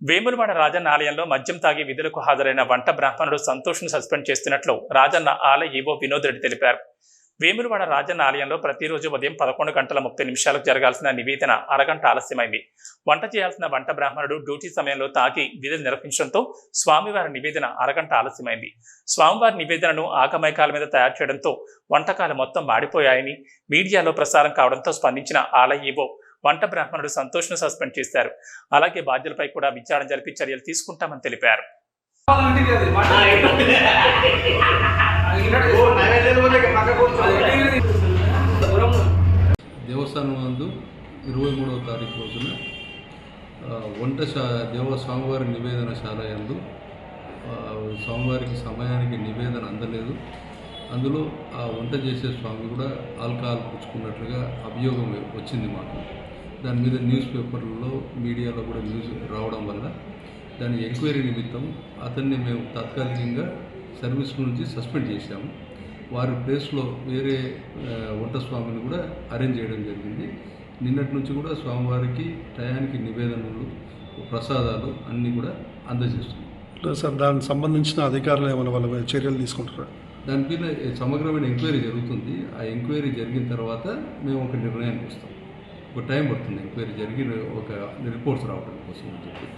వేములవాడ రాజన్న ఆలయంలో మద్యం తాగి విధులకు హాజరైన వంట బ్రాహ్మణుడు సంతోష్ను సస్పెండ్ చేస్తున్నట్లు రాజన్న ఆలయ ఈవో వినోద్ రెడ్డి తెలిపారు. వేములవాడ రాజన్న ఆలయంలో ప్రతిరోజు ఉదయం పదకొండు గంటల ముప్పై నిమిషాలకు జరగాల్సిన నివేదన అరగంట ఆలస్యమైంది. వంట చేయాల్సిన వంట బ్రాహ్మణుడు డ్యూటీ సమయంలో తాగి విధులు నిర్వహించడంతో స్వామివారి నివేదన అరగంట ఆలస్యమైంది. స్వామివారి నివేదనను ఆకమైకాల మీద తయారు చేయడంతో వంటకాలు మొత్తం మాడిపోయాయని మీడియాలో ప్రసారం కావడంతో స్పందించిన ఆలయ ఈవో వంట బ్రాహ్మణుడు సంతోష్ను సస్పెండ్ చేశారు అలాగే బాధ్యులపై కూడా విచారణ జరిపి చర్యలు తీసుకుంటామని తెలిపారు. దేవస్థానం నందు ఇరవై మూడవ తారీఖు రోజున వంట దేవ స్వామివారి నివేదన శాల యందు స్వామివారికి సమయానికి నివేదన అందలేదు. అందులో ఆ వంట చేసే స్వామి కూడా ఆల్కహాల్ పుచ్చుకున్నట్లుగా అభియోగం వచ్చింది మాకు. దాని మీద న్యూస్ పేపర్లలో మీడియాలో కూడా న్యూస్ రావడం వల్ల దాని ఎంక్వైరీ నిమిత్తం అతన్ని మేము తాత్కాలికంగా సర్వీస్ నుంచి సస్పెండ్ చేశాము. వారి ప్లేస్లో వేరే వంట స్వామిని కూడా అరేంజ్ చేయడం జరిగింది. నిన్నటి నుంచి కూడా స్వామివారికి టయానికి నివేదనలు ప్రసాదాలు అన్నీ కూడా అందజేస్తున్నాం. సార్ దానికి సంబంధించిన అధికారులు ఏమైనా వాళ్ళ చర్యలు తీసుకుంటారా? దాని మీద సమగ్రమైన ఎంక్వైరీ జరుగుతుంది. ఆ ఎంక్వైరీ జరిగిన తర్వాత మేము ఒక నిర్ణయానికి వస్తాం. ఒక టైం పడుతుంది ఎంక్వైరీ జరిగి ఒక రిపోర్ట్స్ రావడం కోసం అని చెప్పి.